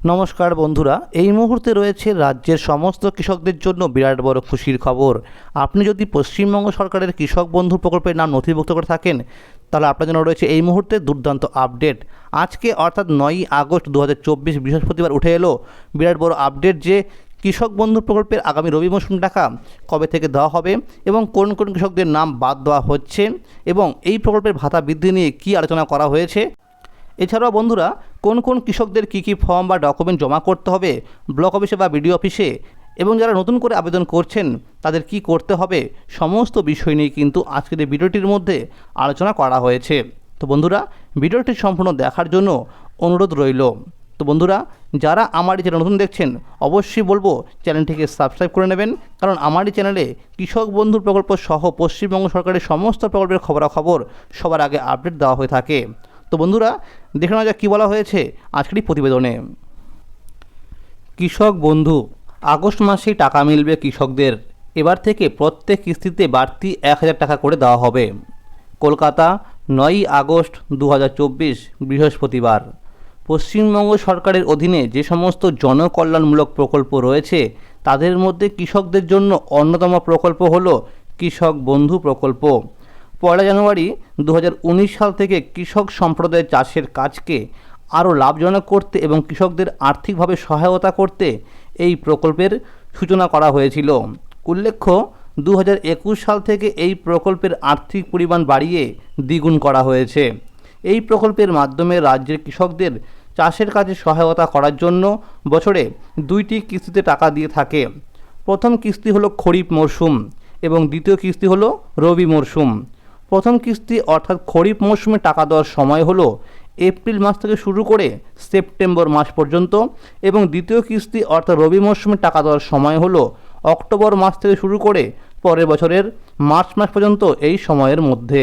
নমস্কার বন্ধুরা, এই মুহূর্তে রয়েছে রাজ্যের সমস্ত কৃষকদের জন্য বিরাট বড় খুশির খবর। আপনি যদি পশ্চিমবঙ্গ সরকারের কৃষক বন্ধু প্রকল্পের নাম নথিভুক্ত করে থাকেন, তাহলে আপনার জন্য রয়েছে এই মুহূর্তে দুর্দান্ত আপডেট। আজকে অর্থাৎ নয়ই আগস্ট দু হাজার চব্বিশ বৃহস্পতিবার উঠে এলো বিরাট বড় আপডেট যে কৃষক বন্ধু প্রকল্পের আগামী রবি মৌসুম টাকা কবে থেকে দেওয়া হবে এবং কোন কোন কৃষকদের নাম বাদ দেওয়া হচ্ছে এবং এই প্রকল্পের ভাতা বৃদ্ধি নিয়ে কী আলোচনা করা হয়েছে এছাড়াও বন্ধুরা, কোন কোন কৃষকদের কী কী ফর্ম বা ডকুমেন্ট জমা করতে হবে, ব্লক অফিসে বা বিডিও অফিসে, এবং যারা নতুন করে আবেদন করছেন, তাদের কি করতে হবে, সমস্ত বিষয় নিয়ে কিন্তু আজকের এই ভিডিওটির মধ্যে আলোচনা করা হয়েছে। তো বন্ধুরা, ভিডিওটি সম্পূর্ণ দেখার জন্য অনুরোধ রইল। তো বন্ধুরা, যারা আমার এই চ্যানেল নতুন দেখছেন, অবশ্যই বলব চ্যানেলটিকে সাবস্ক্রাইব করে নেবেন, কারণ আমার এই চ্যানেলে কৃষক বন্ধু প্রকল্প সহ পশ্চিমবঙ্গ সরকারের সমস্ত প্রকল্পের খবরাখবর সবার আগে আপডেট দেওয়া হয়ে থাকে। তো বন্ধুরা দেখে নেওয়া যাক কী বলা হয়েছে আজকের এই প্রতিবেদনে। কৃষক বন্ধু, আগস্ট মাসেই টাকা মিলবে কৃষকদের। এবার থেকে প্রত্যেক কিস্তিতে বাড়তি এক হাজার টাকা করে দেওয়া হবে। কলকাতা, নয়ই আগস্ট দু হাজার চব্বিশ, বৃহস্পতিবার। পশ্চিমবঙ্গ সরকারের অধীনে যে সমস্ত জনকল্যাণমূলক প্রকল্প রয়েছে, তাদের মধ্যে কৃষকদের জন্য অন্যতম প্রকল্প হল কৃষক বন্ধু প্রকল্প। পয়লা জানুয়ারি দু হাজার উনিশ সাল থেকে কৃষক সম্প্রদায়ের চাষের কাজকে আরও লাভজনক করতে এবং কৃষকদের আর্থিকভাবে সহায়তা করতে এই প্রকল্পের সূচনা করা হয়েছিল। উল্লেখ্য দু হাজার একুশ সাল থেকে এই প্রকল্পের আর্থিক পরিমাণ বাড়িয়ে দ্বিগুণ করা হয়েছে। এই প্রকল্পের মাধ্যমে রাজ্যের কৃষকদের চাষের কাজে সহায়তা করার জন্য বছরে দুইটি কিস্তিতে টাকা দিয়ে থাকে। প্রথম কিস্তি হলো খরিফ মরশুম এবং দ্বিতীয় কিস্তি হলো রবি মরশুম। প্রথম কিস্তি অর্থাৎ খরিফ মৌসুমে টাকা দেওয়ার সময় হলো এপ্রিল মাস থেকে শুরু করে সেপ্টেম্বর মাস পর্যন্ত এবং দ্বিতীয় কিস্তি অর্থাৎ রবি মৌসুমে টাকা দেওয়ার সময় হলো অক্টোবর মাস থেকে শুরু করে পরের বছরের মার্চ মাস পর্যন্ত এই সময়ের মধ্যে।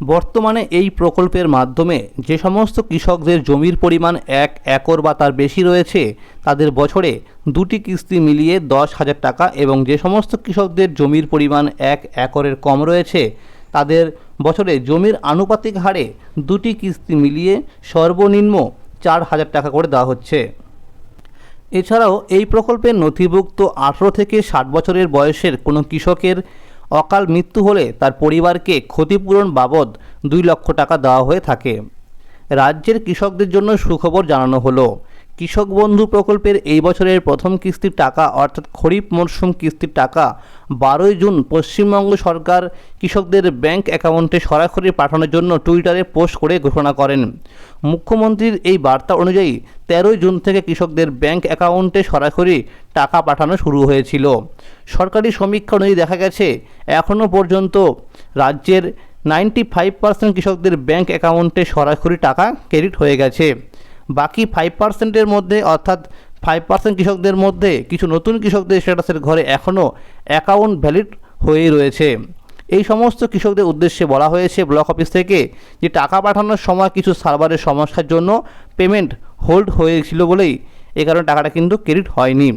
বর্তমানে এই প্রকল্পের মাধ্যমে যে সমস্ত কৃষকদের জমির পরিমাণ এক একর বা তার বেশি রয়েছে, তাদের বছরে দুটি কিস্তি মিলিয়ে দশ হাজার টাকা এবং যে সমস্ত কৃষকদের জমির পরিমাণ এক একরের কম রয়েছে, তাদের বছরে জমির আনুপাতিক হারে দুটি কিস্তি মিলিয়ে সর্বনিম্ন চার হাজার টাকা করে দেওয়া হচ্ছে। এছাড়াও এই প্রকল্পের নথিভুক্ত আঠেরো থেকে ষাট বছরের বয়সের কোনো কৃষকের অকাল মৃত্যু হলে তার পরিবারকে ক্ষতিপূরণ বাবদ দুই লক্ষ টাকা দেওয়া হয়ে থাকে। রাজ্যের কৃষকদের জন্য সুখবর জানানো হলো। কৃষক বন্ধু প্রকল্পের এই বছরের প্রথম কিস্তির টাকা, অর্থাৎ খরিফ মরশুম কিস্তির টাকা, বারোই জুন পশ্চিমবঙ্গ সরকার কৃষকদের ব্যাংক অ্যাকাউন্টে সরাসরি পাঠানোর জন্য টুইটারে পোস্ট করে ঘোষণা করেন। মুখ্যমন্ত্রীর এই বার্তা অনুযায়ী, তেরোই জুন থেকে কৃষকদের ব্যাংক অ্যাকাউন্টে সরাসরি টাকা পাঠানো শুরু হয়েছিল। সরকারি সমীক্ষা অনুযায়ী দেখা গেছে এখনও পর্যন্ত রাজ্যের নাইনটি ফাইভ পার্সেন্ট কৃষকদের ব্যাংক অ্যাকাউন্টে সরাসরি টাকা ক্রেডিট হয়ে গেছে। বাকি ফাইভ পার্সেন্টের মধ্যে, অর্থাৎ ফাইভ পার্সেন্ট কৃষকদের মধ্যে কিছু নতুন কৃষকদের স্ট্যাটাসের ঘরে এখনও অ্যাকাউন্ট ভ্যালিড হয়েই রয়েছে। এই সমস্ত কৃষকদের উদ্দেশ্যে বলা হয়েছে ব্লক অফিস থেকে যে টাকা পাঠানোর সময় কিছু সার্ভারের সমস্যার জন্য পেমেন্ট হোল্ড হয়েছিল বলেই এ কারণে টাকাটা কিন্তু ক্রেডিট হয়নি।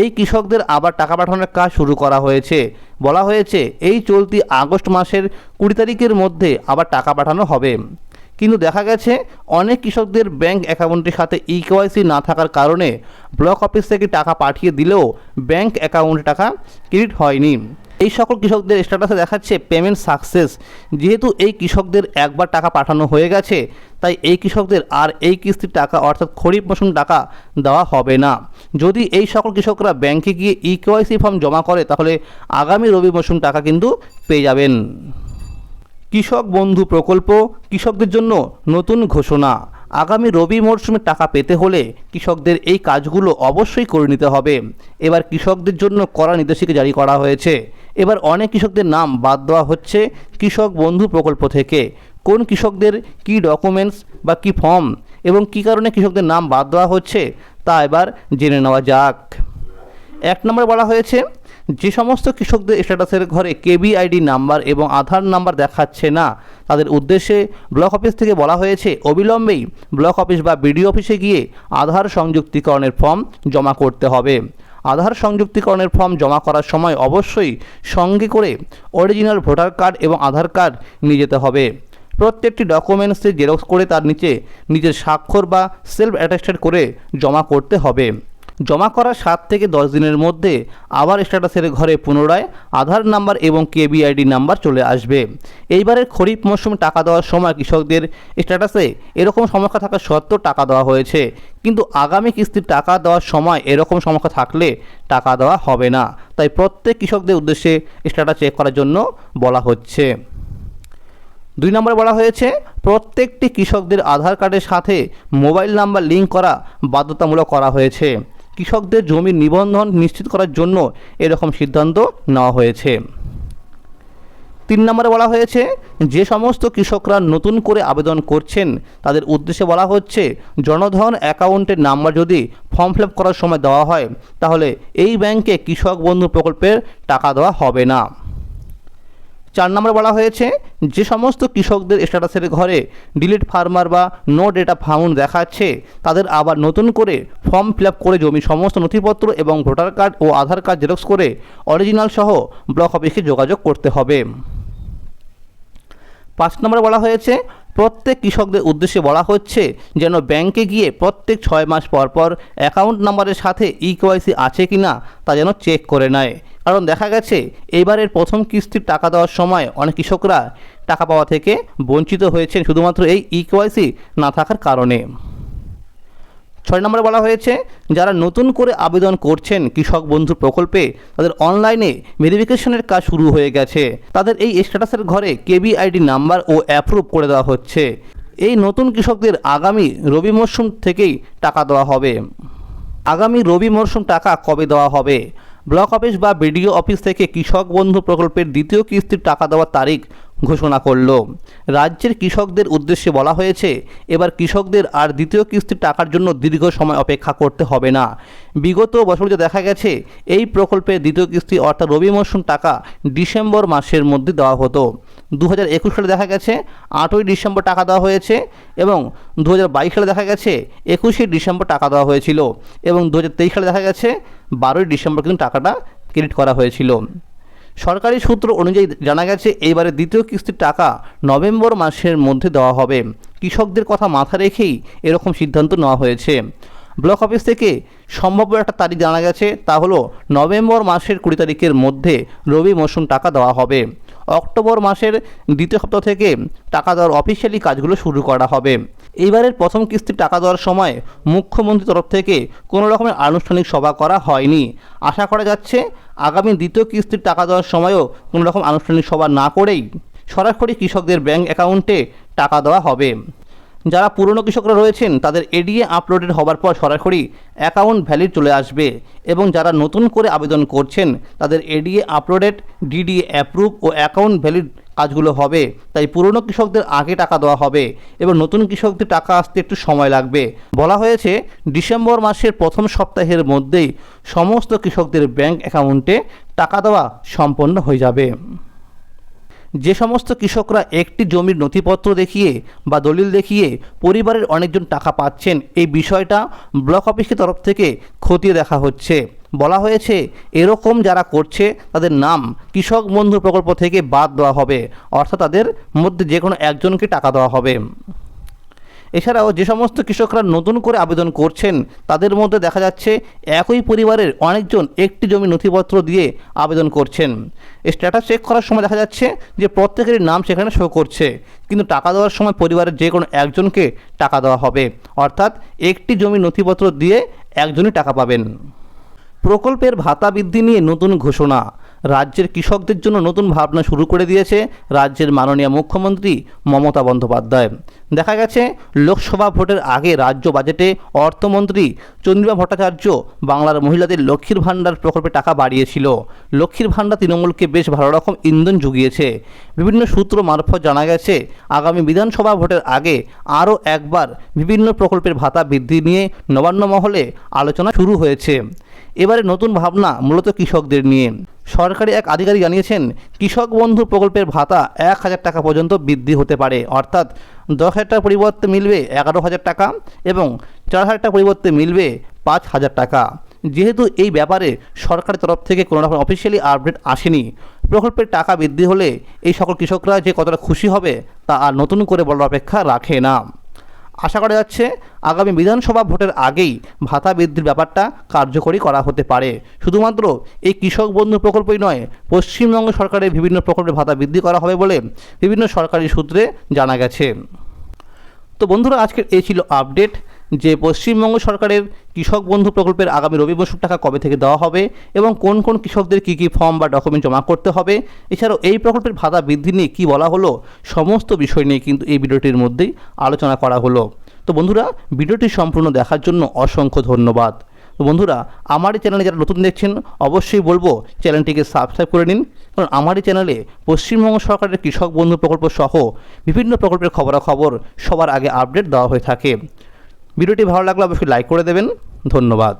এই কৃষকদের আবার টাকা পাঠানোর কাজ শুরু করা হয়েছে। বলা হয়েছে, এই চলতি আগস্ট মাসের কুড়ি তারিখের মধ্যে আবার টাকা পাঠানো হবে। কিন্তু দেখা গেছে অনেক কৃষকদের ব্যাংক অ্যাকাউন্টের সাথে ই কেওয়াইসি না থাকার কারণে ব্লক অফিস থেকে টাকা পাঠিয়ে দিলেও ব্যাংক অ্যাকাউন্টে টাকা ক্রেডিট হয়নি। এই সকল কৃষকদের স্ট্যাটাসে দেখাচ্ছে পেমেন্ট সাকসেস। যেহেতু এই কৃষকদের একবার টাকা পাঠানো হয়ে গেছে, তাই এই কৃষকদের আর এই কিস্তির টাকা অর্থাৎ খরিফ মৌসুম টাকা দেওয়া হবে না। যদি এই সকল কৃষকরা ব্যাংকে গিয়ে ই কেওয়াইসি ফর্ম জমা করে, তাহলে আগামী রবি মৌসুম টাকা কিন্তু পেয়ে যাবেন। কৃষক বন্ধু প্রকল্প, কৃষকদের জন্য নতুন ঘোষণা। আগামী রবি মরশুমে টাকা পেতে হলে কৃষকদের এই কাজগুলো অবশ্যই করে নিতে হবে। এবার কৃষকদের জন্য কড়া নির্দেশিকা জারি করা হয়েছে। এবার অনেক কৃষকদের নাম বাদ দেওয়া হচ্ছে কৃষক বন্ধু প্রকল্প থেকে। কোন কৃষকদের কি ডকুমেন্টস বা কি ফর্ম এবং কি কারণে কৃষকদের নাম বাদ দেওয়া হচ্ছে তা এবার জেনে নেওয়া যাক। এক নম্বর বলা হয়েছে যে সমস্ত কৃষকদের স্ট্যাটাসের ঘরে কেবি আইডি নাম্বার এবং আধার নাম্বার দেখাচ্ছে না, তাদের উদ্দেশ্যে ব্লক অফিস থেকে বলা হয়েছে, অবিলম্বেই ব্লক অফিস বা বিডিও অফিসে গিয়ে আধার সংযুক্তিকরণের ফর্ম জমা করতে হবে। আধার সংযুক্তিকরণের ফর্ম জমা করার সময় অবশ্যই সঙ্গে করে অরিজিনাল ভোটার কার্ড এবং আধার কার্ড নিয়ে যেতে হবে। প্রত্যেকটি ডকুমেন্টসে জেরক্স করে তার নিচে নিজের স্বাক্ষর বা সেলফ অ্যাটেস্টেড করে জমা করতে হবে। জমা করার সাত থেকে দশ দিনের মধ্যে আবার স্ট্যাটাসের ঘরে পুনরায় আধার নাম্বার এবং কেবিআইডি নাম্বার চলে আসবে। এইবারের খরিফ মরশুমে টাকা দেওয়ার সময় কৃষকদের স্ট্যাটাসে এরকম সমস্যা থাকা সত্ত্বেও টাকা দেওয়া হয়েছে। কিন্তু আগামী কিস্তির টাকা দেওয়ার সময় এরকম সমস্যা থাকলে টাকা দেওয়া হবে না। তাই প্রত্যেক কৃষকদের উদ্দেশ্যে স্ট্যাটাস চেক করার জন্য বলা হচ্ছে। দুই নম্বরে বলা হয়েছে, প্রত্যেকটি কৃষকদের আধার কার্ডের সাথে মোবাইল নাম্বার লিঙ্ক করা বাধ্যতামূলক করা হয়েছে। কৃষকদের জমির নিবন্ধন নিশ্চিত করার জন্য এরকম সিদ্ধান্ত নেওয়া হয়েছে। তিন নম্বরে বলা হয়েছে, যে সমস্ত কৃষকরা নতুন করে আবেদন করছেন, তাদের উদ্দেশ্যে বলা হচ্ছে, জনধন অ্যাকাউন্টের নাম্বার যদি ফর্ম ফিল করার সময় দেওয়া হয়, তাহলে এই ব্যাংকে কৃষক বন্ধু প্রকল্পের টাকা দেওয়া হবে না। চার নম্বরে বলা হয়েছে, যে সমস্ত কৃষকদের স্ট্যাটাসের ঘরে ডিলিট ফার্মার বা নো ডেটা ফাউন্ড দেখাচ্ছে, তাদের আবার নতুন করে ফর্ম ফিল করে জমি, সমস্ত নথিপত্র এবং ভোটার কার্ড ও আধার কার্ড জেরক্স করে অরিজিনাল সহ ব্লক অফিসে যোগাযোগ করতে হবে। পাঁচ নম্বরে বলা হয়েছে, প্রত্যেক কৃষকদের উদ্দেশ্যে বলা হচ্ছে যেন ব্যাংকে গিয়ে প্রত্যেক ছয় মাস পর পর অ্যাকাউন্ট নাম্বারের সাথে ই কেওয়াইসি আছে কি না তা যেন চেক করে নেয়। কারণ দেখা গেছে এবারের প্রথম কিস্তির টাকা দেওয়ার সময় অনেক কৃষকরা টাকা পাওয়া থেকে বঞ্চিত হয়েছেন শুধুমাত্র এই ই কেওয়াইসি না থাকার কারণে। ছয় নম্বরে বলা হয়েছে, যারা নতুন করে আবেদন করছেন কৃষক বন্ধু প্রকল্পে, তাদের অনলাইনে ভেরিফিকেশনের কাজ শুরু হয়ে গেছে। তাদের এই স্ট্যাটাসের ঘরে কেবিআইডি নাম্বার ও অ্যাপ্রুভ করে দেওয়া হচ্ছে। এই নতুন কৃষকদের আগামী রবি মরশুম থেকেই টাকা দেওয়া হবে। আগামী রবি মরশুম টাকা কবে দেওয়া হবে? ব্লক অফিস বা বিডিও অফিস থেকে কৃষক বন্ধু প্রকল্পের দ্বিতীয় কিস্তির টাকা দেওয়ার তারিখ ঘোষণা করল। রাজ্যের কৃষকদের উদ্দেশ্যে বলা হয়েছে, এবার কৃষকদের আর দ্বিতীয় কিস্তির টাকার জন্য দীর্ঘ সময় অপেক্ষা করতে হবে না। বিগত বছরগুলো দেখা গেছে, এই প্রকল্পের দ্বিতীয় কিস্তি অর্থাৎ রবি মরশুম টাকা ডিসেম্বর মাসের মধ্যে দেওয়া হতো। দু হাজার একুশ সালে দেখা গেছে আটই ডিসেম্বর টাকা দেওয়া হয়েছে এবং দু হাজার বাইশ সালে দেখা গেছে একুশে ডিসেম্বর টাকা দেওয়া হয়েছিল এবং দু হাজার তেইশ সালে দেখা গেছে বারোই ডিসেম্বর কিন্তু টাকাটা ক্রেডিট করা হয়েছিল। সরকারি সূত্র অনুযায়ী জানা গেছে এইবারে দ্বিতীয় কিস্তির টাকা নভেম্বর মাসের মধ্যে দেওয়া হবে। কৃষকদের কথা মাথা রেখেই এরকম সিদ্ধান্ত নেওয়া হয়েছে। ব্লক অফিস থেকে সম্ভাব্য একটা তারিখ জানা গেছে, তা হলো নভেম্বর মাসের কুড়ি তারিখের মধ্যে রবি মৌসুম টাকা দেওয়া হবে। অক্টোবর মাসের দ্বিতীয় সপ্তাহ থেকে টাকা দেওয়ার অফিসিয়ালি কাজগুলো শুরু করা হবে। এইবারের প্রথম কিস্তির টাকা দেওয়ার সময় মুখ্যমন্ত্রীর তরফ থেকে কোনো রকমের আনুষ্ঠানিক সভা করা হয়নি। আশা করা যাচ্ছে আগামী দ্বিতীয় কিস্তির টাকা দেওয়ার সময়ও কোনো রকম আনুষ্ঠানিক সভা না করেই সরাসরি কৃষকদের ব্যাংক অ্যাকাউন্টে টাকা দেওয়া হবে। যারা পুরনো কৃষকরা রয়েছেন, তাদের এডিএ আপলোডেড হবার পর সরাসরি অ্যাকাউন্ট ভ্যালিড চলে আসবে এবং যারা নতুন করে আবেদন করছেন, তাদের এডিএ আপলোডেড ডিডিএ অ্যাপ্রুভ ও অ্যাকাউন্ট ভ্যালিড কাজগুলো হবে। তাই পুরনো কৃষকদের আগে টাকা দেওয়া হবে এবং নতুন কৃষকদের টাকা আসতে একটু সময় লাগবে। বলা হয়েছে, ডিসেম্বর মাসের প্রথম সপ্তাহের মধ্যেই সমস্ত কৃষকদের ব্যাংক অ্যাকাউন্টে টাকা দেওয়া সম্পন্ন হয়ে যাবে। যে সমস্ত কৃষকরা একটি জমির নথিপত্র দেখিয়ে বা দলিল দেখিয়ে পরিবারের অনেকজন টাকা পাচ্ছেন, এই বিষয়টা ব্লক অফিসের তরফ থেকে খতিয়ে দেখা হচ্ছে। বলা হয়েছে, এরকম যারা করছে, তাদের নাম কৃষক বন্ধু প্রকল্প থেকে বাদ দেওয়া হবে, অর্থাৎ তাদের মধ্যে যে কোনো একজনকে টাকা দেওয়া হবে। এছাড়াও যে সমস্ত কৃষকরা নতুন করে আবেদন করছেন, তাদের মধ্যে দেখা যাচ্ছে একই পরিবারের অনেকজন একটি জমি নথিপত্র দিয়ে আবেদন করছেন। স্ট্যাটাস চেক করার সময় দেখা যাচ্ছে যে প্রত্যেকেরই নাম সেখানে শো করছে, কিন্তু টাকা দেওয়ার সময় পরিবারের যে কোনো একজনকে টাকা দেওয়া হবে। অর্থাৎ একটি জমি নথিপত্র দিয়ে একজনই টাকা পাবেন। প্রকল্পের ভাতা বৃদ্ধি নিয়ে নতুন ঘোষণা। রাজ্যের কৃষকদের জন্য নতুন ভাবনা শুরু করে দিয়েছে রাজ্যের মাননীয় মুখ্যমন্ত্রী মমতা বন্দ্যোপাধ্যায়। দেখা গেছে, লোকসভা ভোটের আগে রাজ্য বাজেটে অর্থমন্ত্রী চন্দ্রিমা ভট্টাচার্য বাংলার মহিলাদের লক্ষ্মীর ভাণ্ডার প্রকল্পে টাকা বাড়িয়েছিল। লক্ষ্মীর ভাণ্ডার তৃণমূলকে বেশ ভালো রকম ইন্ধন জুগিয়েছে। বিভিন্ন সূত্র মারফত জানা গেছে, আগামী বিধানসভা ভোটের আগে আরও একবার বিভিন্ন প্রকল্পের ভাতা বৃদ্ধি নিয়ে নবান্ন মহলে আলোচনা শুরু হয়েছে। এবারে নতুন ভাবনা মূলত কৃষকদের নিয়ে। সরকারি এক আধিকারিক জানিয়েছেন, কৃষক বন্ধু প্রকল্পের ভাতা এক হাজার টাকা পর্যন্ত বৃদ্ধি হতে পারে। অর্থাৎ দশ হাজার টাকার পরিবর্তে মিলবে এগারো হাজার টাকা এবং চার হাজার টাকার পরিবর্তে মিলবে পাঁচ হাজার টাকা। যেহেতু এই ব্যাপারে সরকারের তরফ থেকে কোনো রকম অফিসিয়ালি আপডেট আসেনি, প্রকল্পের টাকা বৃদ্ধি হলে এই সকল কৃষকরা যে কতটা খুশি হবে তা আর নতুন করে বলার অপেক্ষা রাখে না। আশা করা যাচ্ছে আগামী বিধানসভা ভোটের আগেই ভাতা বৃদ্ধির ব্যাপারটা কার্যকরী করা হতে পারে। শুধুমাত্র এই কৃষক বন্ধু প্রকল্পই নয়, পশ্চিমবঙ্গ সরকারের বিভিন্ন প্রকল্পে ভাতা বৃদ্ধি করা হবে বলে বিভিন্ন সরকারি সূত্রে জানা গেছে। তো বন্ধুরা, আজকের এই ছিল আপডেট যে পশ্চিমবঙ্গ সরকারের কৃষক বন্ধু প্রকল্পের আগামী রবি মরশুম টাকা কবে থেকে দেওয়া হবে এবং কোন কোন কৃষকদের কী কী ফর্ম বা ডকুমেন্ট জমা করতে হবে, এছাড়াও এই প্রকল্পের ভাতা বৃদ্ধি নিয়ে কী বলা হলো, সমস্ত বিষয় নিয়ে কিন্তু এই ভিডিওটির মধ্যেই আলোচনা করা হলো। তো বন্ধুরা, ভিডিওটি সম্পূর্ণ দেখার জন্য অসংখ্য ধন্যবাদ। তো বন্ধুরা, আমার এই চ্যানেলে যারা নতুন দেখছেন, অবশ্যই বলব চ্যানেলটিকে সাবস্ক্রাইব করে নিন। কারণ আমার এই চ্যানেলে পশ্চিমবঙ্গ সরকারের কৃষক বন্ধু প্রকল্প সহ বিভিন্ন প্রকল্পের খবরাখবর সবার আগে আপডেট দেওয়া হয়ে থাকে। ভিডিওটি ভালো লাগলে অবশ্যই লাইক করে দেবেন। ধন্যবাদ।